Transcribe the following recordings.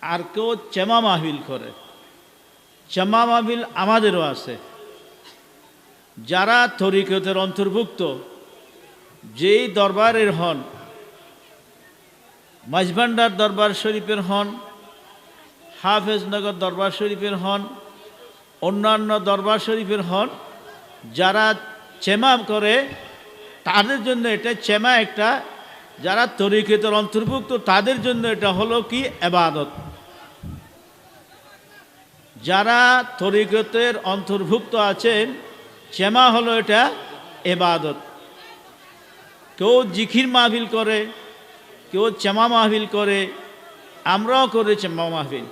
আর কেউ চেমা মাহবিল করে। চেমা মাহবিল আমাদেরও আছে। যারা তরিকতের অন্তর্ভুক্ত, যেই দরবারের হন, মাঝভান্ডার দরবার শরীফের হন হাফেজনগর দরবার শরীফের হন, অন্যান্য দরবার শরীফের হন, যারা চেমা করে, তাদের জন্য এটা চেমা একটা, যারা তরিকতের অন্তর্ভুক্ত, তাদের জন্য এটা হলো কি? এবাদত। যারা তরিকতের অন্তর্ভুক্ত আছেন চেমা হলো এটা এবাদত। কেউ জিখির মাহফিল করে, কেউ চেমা মাহফিল করে, আমরাও করে চেমা মাহফিল।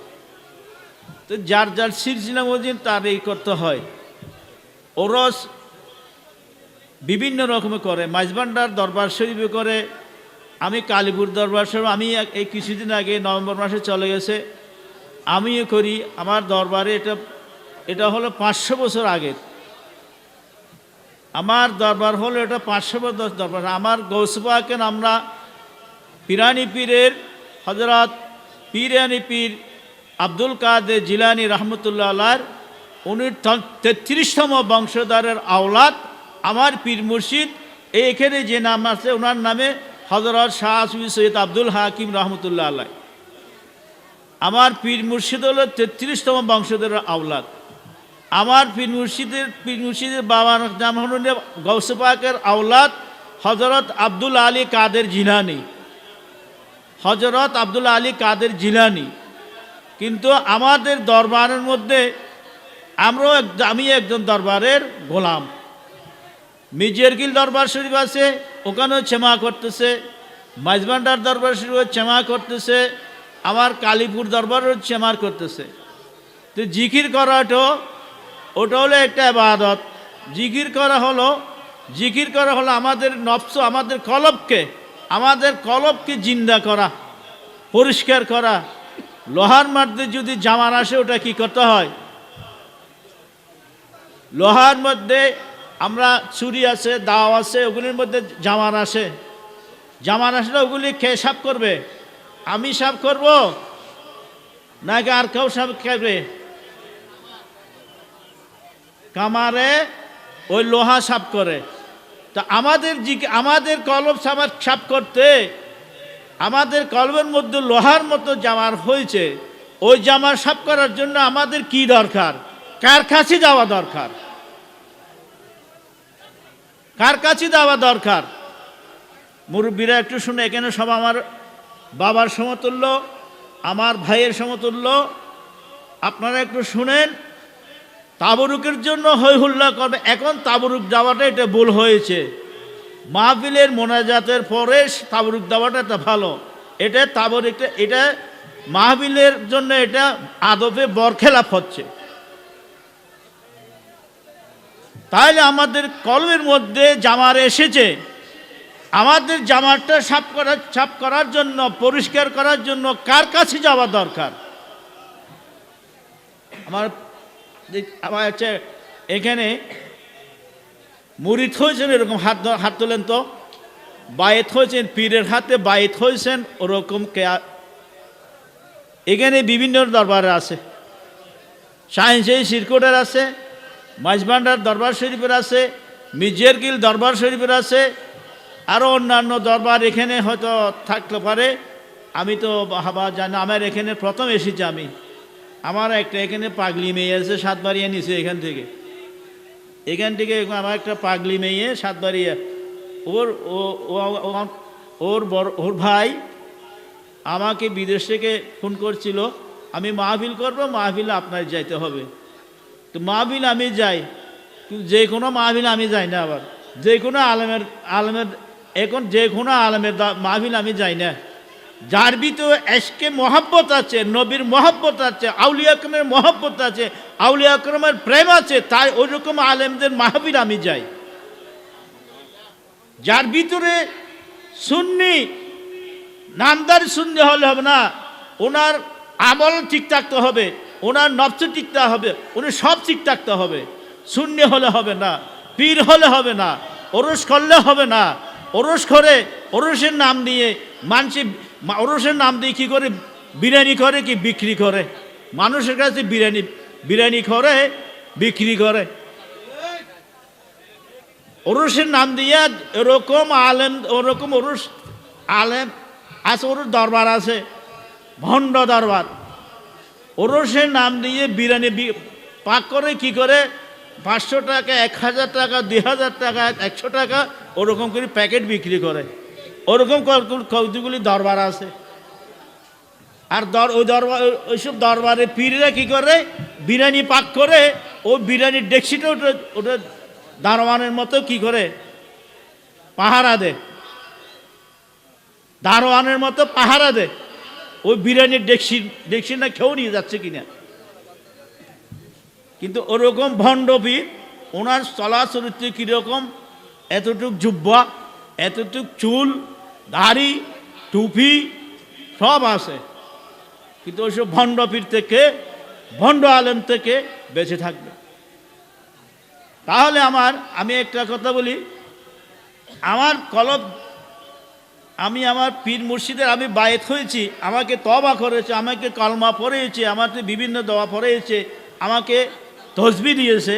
তো যার যার সিলসিলা মজিন তার এই করতে হয়। ওরস বিভিন্ন রকমে করে, মাইজবান্ডার দরবার শরীফে করে। আমি কালীপুর দরবার শরীফ, আমি এই কিছুদিন আগে নভেম্বর মাসে চলে গেছে। আমিও করি, আমার দরবারে এটা এটা হলো পাঁচশো বছর আগের। আমার দরবার হলো এটা পাঁচশো বছর দরবার। আমার গৌসবাকেন আমরা পিরানি পীরের হজরত পিরানি পীর আব্দুল কাদের জিলানি রহমতুল্লাহ আল্লাহর উনি তেত্রিশতম বংশধরের আওলাদ আমার পীর মুর্শিদ। এইখানে যে নাম আছে, ওনার নামে হজরত শাহ সৈয়দ আব্দুল হাকিম রহমতুল্লাহ আল্লাহ আমার পীর মুর্শিদ হলো তেত্রিশতম বংশধরের আওলাদ। আমার পীর মুর্শিদের পীর মুর্শিদের বাবার নাম হল গৌসপাকের আওলাদ হজরত আব্দুল আলী কাদের জিলানি। হজরত আব্দুল আলী কাদের জিলানি। কিন্তু আমাদের দরবারের মধ্যে আমরাও আমি একজন দরবারের গোলাম। মির্জেরগিল দরবার শরীফ আছে, ওখানেও ক্ষমা করতেছে। মাইজবান্ডার দরবার শরীফও ক্ষমা করতেছে। আমার কালীপুর দরবারও ক্ষমা করতেছে। তো জিকির করাটা ওটা হলো একটা আবাদত জিকির করা হলো, জিকির করা হলো আমাদের নফস, আমাদের কলবকে আমাদের কলবকে জিন্দা করা, পরিষ্কার করা। লোহার মধ্যে যদি জামার আসে, ওটা কি করতে হয়? লোহার মধ্যে আমরা ছুরি আছে, দাও আছে, ওগুলির মধ্যে জামার আসে। জামার আসলে ওগুলি খেয়ে সাফ করবে। আমি সাফ করব? নাকি আর কেউ সাফ করবে? কামারে ওই লোহা সাফ করে। তা আমাদের আমাদের কলব সামার সাফ করতে, আমাদের কলবের মধ্যে লোহার মতো জামার হয়েছে। ওই জামার সাফ করার জন্য আমাদের কি দরকার? কার কাছে যাওয়া দরকার? কার কাছে যাওয়া দরকার? মুরব্বীরা একটু শুনে, এখানে সব আমার বাবার সমতুল্য, আমার ভাইয়ের সমতুল্য। আপনারা একটু শুনেন, তাবরুকের জন্য হই হুল্লা করবে। এখন তাবরুক যাওয়াটা এটা ভুল হয়েছে। মাহফিলের মোনাজাতের পরে তাবরুক দেওয়াটা এটা ভালো। এটা তাবরুকটা, এটা মাহফিলের জন্য এটা আদবে বরখেলাপ হচ্ছে। তাহলে আমাদের কলমের মধ্যে জামার এসেছে। আমাদের জামাটা সাফ করার সাফ করার জন্য, পরিষ্কার করার জন্য কার কাছে যাওয়া দরকার? আমার আমার হচ্ছে এখানে মুরিদ হয়েছেন এরকম হাত হাত তোলেন তো। বায়েত হয়েছেন, পীরের হাতে বায়েত হয়েছেন, ওরকম এখানে বিভিন্ন দরবারে আছে। সায়েন্সেই সিরকোটের আছে মাঝভান্ডার দরবার শরীফের আছে মির্জেরগিল দরবার শরীফের আছে আরও অন্যান্য দরবার এখানে হয়তো থাকতে পারে। আমি তো হাবা জানি আমার এখানে প্রথম এসেছি আমি। আমার একটা এখানে পাগলি মেয়ে আছে, সাতবাড়িয়া নিচে এখান থেকে। এখান থেকে আমার একটা পাগলি মেয়ে, সাতবাড়িয়া। ওর ওর বড়, ওর ভাই আমাকে বিদেশ থেকে ফোন করছিল। আমি মাহফিল করব, মাহফিলে আপনার যাইতে হবে। তো মাহফিল আমি যাই যে কোনো মাহফিল আমি যাই না আবার। যে কোনো আলমের আলমের এখন যে কোনো আলমের মাহফিল আমি যাই না। যার ভিতরে এসকে মহাব্বত আছে, নবীর মহাব্বত আছে, আউলিয়া আকরমের মহাব্বত আছে, আউলিয়া আকরমের প্রেম আছে, তাই ওই রকম আলেমদের মাহফিল আমি যাই। যার ভিতরে সুন্নি, নামদার শূন্য হলে হবে না, ওনার আমল ঠিক থাকতে হবে, ওনার নবস ঠিক থাকতে হবে, উনি সব ঠিক থাকতে হবে। শূন্য হলে হবে না, পীর হলে হবে না, ওরস করলে হবে না ওরস করে, ওরসের নাম দিয়ে মানসি ওরসের নাম দিয়ে কী করে? বিরিয়ানি করে কি বিক্রি করে? মানুষের কাছে বিরিয়ানি বিরিয়ানি করে, বিক্রি করে। ওরসের নাম দিয়ে এরকম আলেম, ওরকম ওরস আলেম আছে ওর দরবার আছে, ভণ্ড দরবার। ওরসের নাম দিয়ে বিরিয়ানি পাক করে কি করে? পাঁচশো টাকা, এক হাজার টাকা, দুই হাজার টাকা, একশো টাকা, ওরকম করে প্যাকেট বিক্রি করে। ওরকম কতগুলি দরবার আছে। আর দর ওই দরবার ওইসব দরবারে পীররা কি করে? বিরিয়ানি পাক করে, ও বিরিয়ানির ডেকসিটা ওটা ওটা দারোয়ানের মতো কি করে? পাহারা দে দারোয়ানের মতো পাহারা দে ওই বিরিয়ানির ডেকসি ডেকসিটা খেয়েও নিয়ে যাচ্ছে কিনা? কিন্তু ওরকম ভণ্ডবীর ওনার চলাচরিত্র কীরকম, এতটুক জুব্বা, এতটুক চুল, দাড়ি, টুপি, সব আছে। কিন্তু ওইসব ভণ্ডপীর থেকে, ভণ্ড আলেম থেকে বেঁচে থাকবে। তাহলে আমার, আমি একটা কথা বলি, আমার কলব, আমি আমার পীর মুর্শিদের, আমি বায়েত হয়েছি, আমাকে তবা করেছে, আমাকে কলমা পড়েছে আমাকে বিভিন্ন দোয়া পড়েছে আমাকে তসবি দিয়েছে।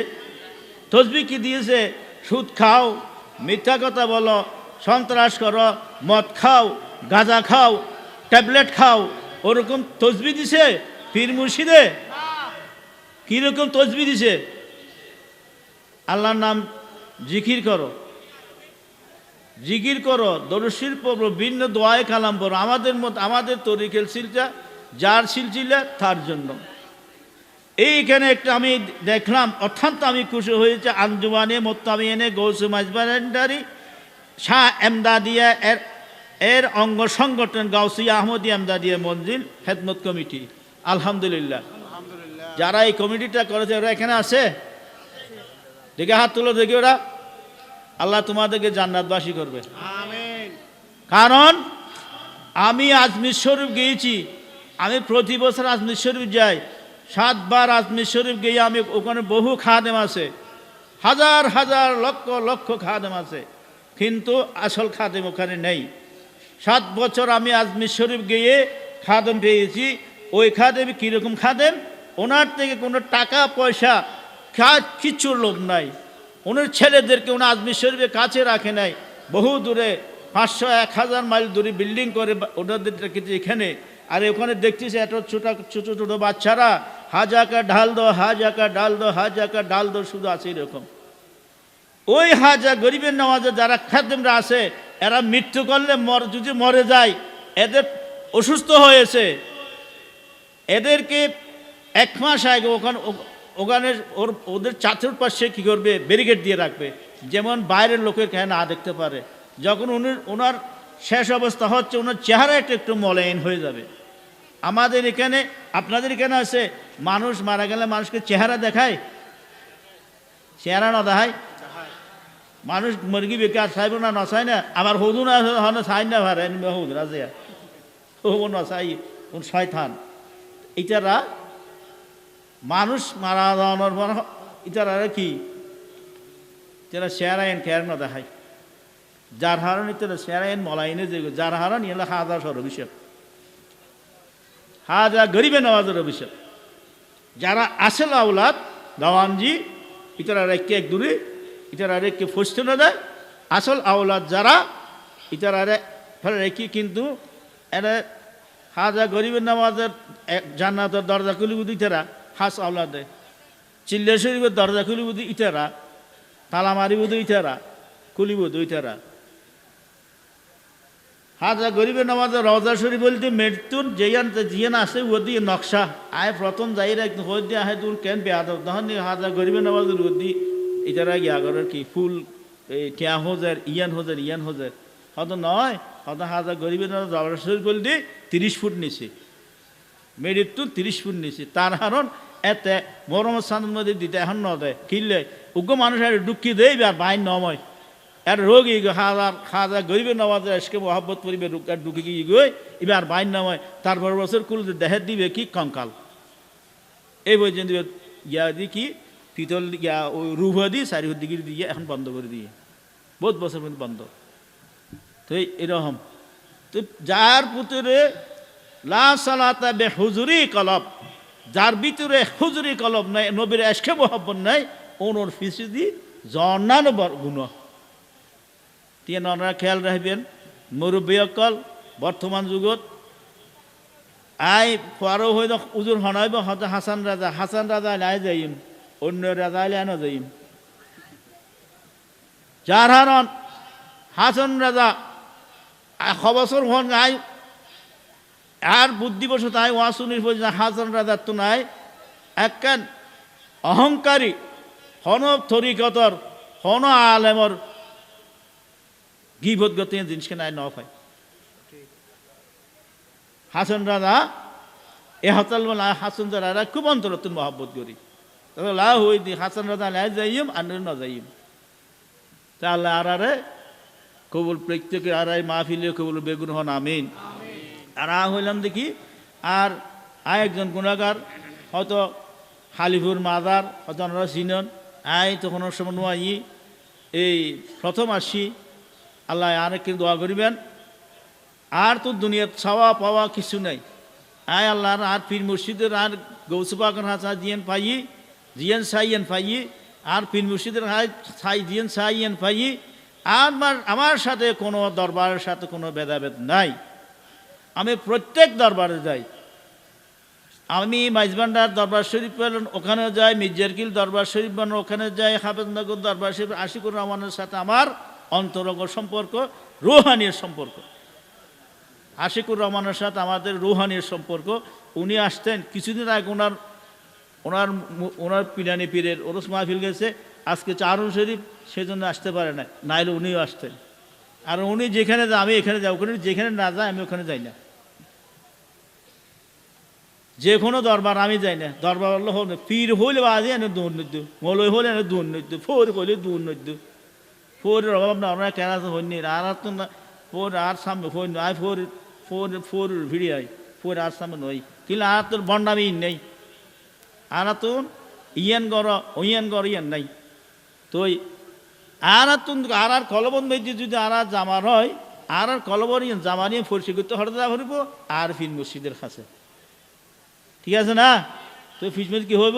তসবি কি দিয়েছে? সুদ খাও, মিথ্যা কথা বলো, সন্ত্রাস করো, মদ খাও, গাঁজা খাও, ট্যাবলেট খাও, ওরকম তসবি দিছে পীর মুর্শিদে? কীরকম তসবি দিছে? আল্লাহর নাম জিকির করো। জিকির করো দরশির পড়ো, ভিন্ন দোয়ায় কালাম পড়ো। আমাদের মত, আমাদের তরিকেল শিলচা, যার শিলচিলা তার জন্য। এইখানে একটা আমি দেখলাম অত্যন্ত আমি খুশি হয়েছে আঞ্জুমানে মোত্তামিয়ানে গৌসু মাজবারেন্ডারি শাহ এমদাদিয়া এর এর অঙ্গ সংগঠন গাউসি আহমদি এমদাদিয়া মঞ্জিল হেদমত কমিটি। আলহামদুলিল্লাহ। যারা এই কমিটিটা করেছে ওরা এখানে আছে? দেখে হাত তুলো দেখি ওরা। আল্লাহ তোমাদেরকে জান্নাতবাসী করবে। কারণ আমি আজমির শরীফ গিয়েছি। আমি প্রতি বছর আজমির শরীফ যাই। সাতবার আজমির শরীফ গিয়ে আমি ওখানে বহু খাদেম আছে। হাজার হাজার, লক্ষ লক্ষ খাদেম আছে। কিন্তু আসল খাদেম ওখানে নেই। সাত বছর আমি আজমির শরীফ গিয়ে খাদেম পেয়েছি। ওই খাদেম কীরকম খাদেম? ওনার থেকে কোনো টাকা, পয়সা খা কিচ্ছুর লোভ নাই। ওনার ছেলেদেরকে ওনার আজমির শরীফের কাছে রাখে নাই। বহু দূরে, পাঁচশো, এক হাজার মাইল দূরে বিল্ডিং করে ওনাদের এখানে। আর ওখানে দেখতেছি এত ছোটো ছোটো ছোটো বাচ্চারা। হাজাকা ঢাল দো হাজাকা ডাল দো হাজাকা ডাল দো শুধু আছে এরকম। ওই হাজা গরিবের নামাজে যারা খাদ্যমরা আছে, এরা মৃত্যু করলে মর যদি মরে যায়, এদের অসুস্থ হয়েছে। এদেরকে এক মাস আগে ওখানে ওখানে ওর ওদের চাতুর পাশে কী করবে? ব্যারিকেড দিয়ে রাখবে। যেমন বাইরের লোকের কেন না দেখতে পারে। যখন উনি ওনার শেষ অবস্থা হচ্ছে ওনার চেহারা একটু মলায়ন হয়ে যাবে। আমাদের এখানে আপনাদের এখানে আছে মানুষ মারা গেলে মানুষকে চেহারা দেখায়। চেহারা না দেখায়। মানুষ মুরগি বেকার চাইব না নচাই না। আবার হদু না হন চাই না ভারে। হদু না যে ও নচাই কোন শয়তান। ইটারা মানুষ মারা যাওয়ানোর পর ইটারা কি? যারা এন কেয়ার না দেখায়। যার হারণ ইতারা এন মলাইনে যে যার হারণ এলা হাজার সর অভিষেক হাজার গরিবে নওয়াজের অভিষেক যারা আউলাদ দাওয়ানজি ইতারা রেখে এক দূরে ইতারা রেখে ফসতে না দেয়, আসল আউলাদ যারা ইতারা ফেলে রেখে কিন্তু এরা হাজা গরিবের নামাজের এক জান্নাতের দরজা খুলি বুধি ইতারা, হাস আউলাদে চিল্লে শরীফের দরজা খুলি বুধি ইতারা, তালা মারি বুধি ইতারা খুলি বুধি ইতারা। হাজা গরিবের নামাজে রওজা শরীফ বলতে মৃত্যুর যেয়ান জিয়ান আছে ও দিয়ে নকশা। আয় প্রথম যাই রাখ হয়ে, দিয়ে আহে দূর কেন বেয়া দাও তখন হাজা গরিবের নামাজের ও দি ইতারা গিয়া করার কি, ফুল, এই টিয়া হোজার, ইয়ান হোজার ইয়ান হোজার। হয়তো নয়, হয়তো হাজা গরিবের নামাজ রওজা শরীফ বল দিয়ে তিরিশ ফুট নিচে। মৃত্যু তিরিশ ফুট নিচে। তার কারণ এতে মরম স্থানের মধ্যে দিতে এখন ন দেয় কিনলে উগ্র মানুষ আর ডুকি দেই আর বাইন নময় আর রোগী হাজার হাজার গরিবের নামাজ আজকে মহাব্বত করিবে ঢুকে গিয়ে গই এবার বাইন নাময় তারপর বছর কুল দেহে দিবে কি? কঙ্কাল। এই পর্যন্ত দিবে, ইয়া দি কি? পিতল ইয়া ওই রুভ দি চারি দিকে দিয়ে এখন বন্ধ করে দিয়ে। বহুত বছর পর্যন্ত বন্ধ। তো এরকম। তো যার পুতুরে লা সালাতা বে হুজুরি কলব, যার ভিতরে হুজুরি কলব নাই, নবীর এসকে মোহাব্বত নাই, ওনর ফিসিদি জন্নান গুণ তিন ওনারা খেয়াল রাখবেন। মুরব্বী অকল, বর্তমান যুগত। আই খোয়ারও হই উজুর হনাইব, হতে হাসান রাজা। হাসান রাজা নাই যাইম, অন্য রাজা আইলে আনো যাইম। যার হারণ হাসান রাজা বছর হন আই আর বুদ্ধিবশত আই ওয়াসুনির হাসান রাজার তো নাই। একখান অহংকারী হন তরিকতর, হন আলেমর গিবত গতি জিনিসকে নাই ন পায় হাসন রাজা, এ বলা হাসন রাজা খুব অন্তরতুন মহব্বত করি। তাহলে লা হই দি, হাসন রাজা লাই যাইম আর ন যাইম তা আল্লাহ আর আরে কবুল, প্রত্যেকে আর আই মাহফিলে কবুল, বেগুন হন, আমিন। আর আ হইলাম দেখি, আর আ একজন গুণাগার, হয়তো হালিফুর মাদার, হয়তো ওনারা চিনন আই তখন সময় এই প্রথম আসি আল্লাহ আর কিন্তু দোয়া করিবেন? আর তো দুনিয়াত ছাওয়া পাওয়া কিছু নাই। আয় আল্লাহর আর পীর মুর্শিদের আর গৌসবাগর হাসা জিয়ান পাই, জিয়ান সাইয়ান পাই, আর পীর মুর্শিদের হাই সাই জিয়ান সাইয়ান পাই। আমার আমার সাথে কোনো দরবারের সাথে কোনো ভেদাভেদ নাই। আমি প্রত্যেক দরবারে যাই। আমি মাইজবান্ডার দরবার শরীফ পেলেন ওখানে যাই। মির্জারকিল দরবার শরীফ বান ওখানে যাই। হাফেজনগর দরবার শরীফ, আশিকুর রহমানের সাথে আমার অন্তরঙ্গ সম্পর্ক, রুহানির সম্পর্ক। আশিকুর রহমানের সাথে আমাদের রুহানির সম্পর্ক। উনি আসতেন, কিছুদিন আগে ওনার ওনার ওনার পিরানি পীরের ওরস মাহফিল গেছে। আজকে চারুন শরীফ সেই জন্য আসতে পারে না, নাইলে উনিও আসতেন। আর উনি যেখানে যায় আমি এখানে যাই ওখানে যেখানে না যায়, আমি ওখানে যাই না। যে কোনো দরবার আমি যাই না। দরবার হল পীর হইলে বাজে এনে দুর্নীতি মলই হলে এনে দুর্নীতি ফোর হইলে দুর্নীতি। ফোর অভাব না ওনারা কেন আছে হইনি আর আর তো না ফোর আর সামনে ফোর আই ফোর ফোর ফোর ভিড়ি আই ফোর আর সামনে নই কিন্তু আর তোর বন্ডামি নেই আর তো ইয়ান গর ওয়ান গর ইয়ান নাই তই আর তুন আর আর কলবন যদি আর আর জামার হয় আর আর কলবর ইয়ান জামা নিয়ে ফরসি করতে হঠাৎ ভরিব আর ফিন মসজিদের কাছে ঠিক আছে না? তো ফিজমেজ কি হইব?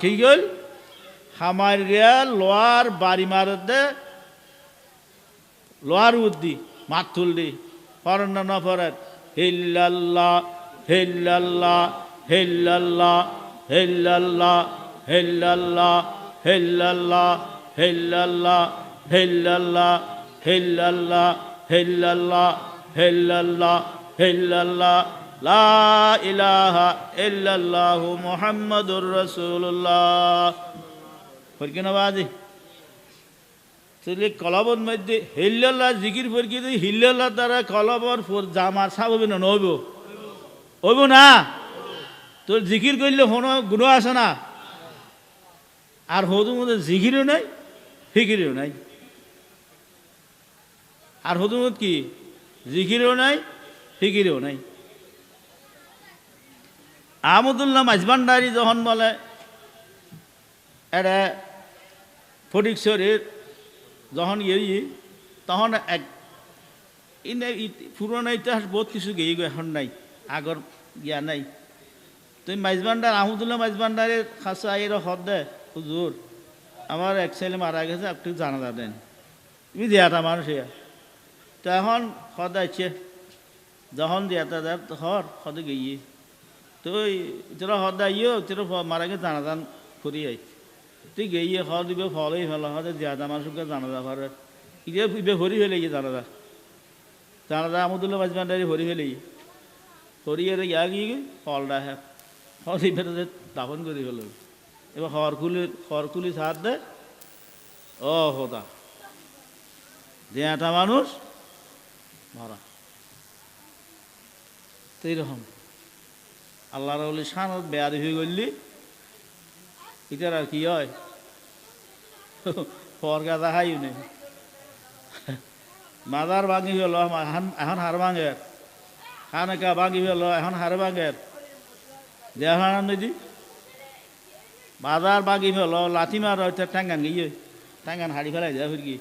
কি গল হামার গিয়া লোয়ার বাড়ি মারত লোয়ার উদ্দি মাতুল দি পরেন না না পরেন হিল্লাল্লাহ হিল্লাল্লাহ হিল্লাল্লাহ হিল্লাল্লাহ হিল্লাল্লাহ হিল্লাল্লাহ হিল্লাল্লাহ হিল্লাল্লাহ হিল্লাল্লাহ হিল্লাল্লাহ হিল্লাল্লাহ হিল্লাল্লাহ লা ইলাহা ইল্লাল্লাহ মুহাম্মাদুর রাসূলুল্লাহ। ফরকি না বাজি তাহলে কলবর মধ্যে হিল্লাল্লাহ জিকির ফরকি হিল্লাল্লাহ দ্বারা কলবর জামার সাব হবে না, নইব। হইব না? তোর জিকির করলে কোনো গুণ আছে না। আর হদু মধ্যে জিকিরও নাই, ফিকিরও নাই। আর হদুমত কি? জিকিরও নাই, ফিকিরও নাই। আহমদুল্লাহ মাঝবান্ডারি যখন বলে এটা ফটিক শরীর যখন ইয়ে তখন এক পুরোনো ইতিহাস বহুত কিছু গিয়ে গো, এখন নাই আগর গিয়া নাই। তুমি মাইজবান্ডার আহমদুল্লাহ মাইজবান্ডারের খাসা এর হদ দে হুজুর আমার এক ছেলে মারা গেছে, আপনি জানা যাবেন তুমি দেয়াটা মানুষ ইয়া তো এখন সদাইছে যখন দিয়াটা দেয় হর সদে গিয়ে তো তোরা সদাই ইয়ে তোরা মারা গেছে জানা জান করি আই তুই গিয়ে হ দিবে ফলই ফেলা হতে দিয়াটা মানুষকে জানা যা পারে ইয়ে ইবে ভরি ফেলে গিয়ে জানা যা জানা যা আমদুল্লাহ বাজবান্ডারি ভরি ফেলে গিয়ে হরিয়ে ইয়া গিয়ে ফলটা হ্যাঁ ফল ইবে দাফন করি ফেলো এবার খড়কুলি খড়কুলি সার দে ও হোদা দেয়াটা মানুষ মারা। তো তো এরকম আল্লাহর বলি সানত বেয়ারি হয়ে গলি। এটার আর কি হয়? ফরগা দেখাই নেই মাদার ভাঙি হল এখন হার ভাঙের। খানকা ভাঙি হল, এখন হার ভাঙের। দেখান নদী বাজার বাগি হল লাথি মার হয়তো টাঙ্গান গিয়ে। টাঙ্গান হাড়ি ফেলাই দেয় ফির কি?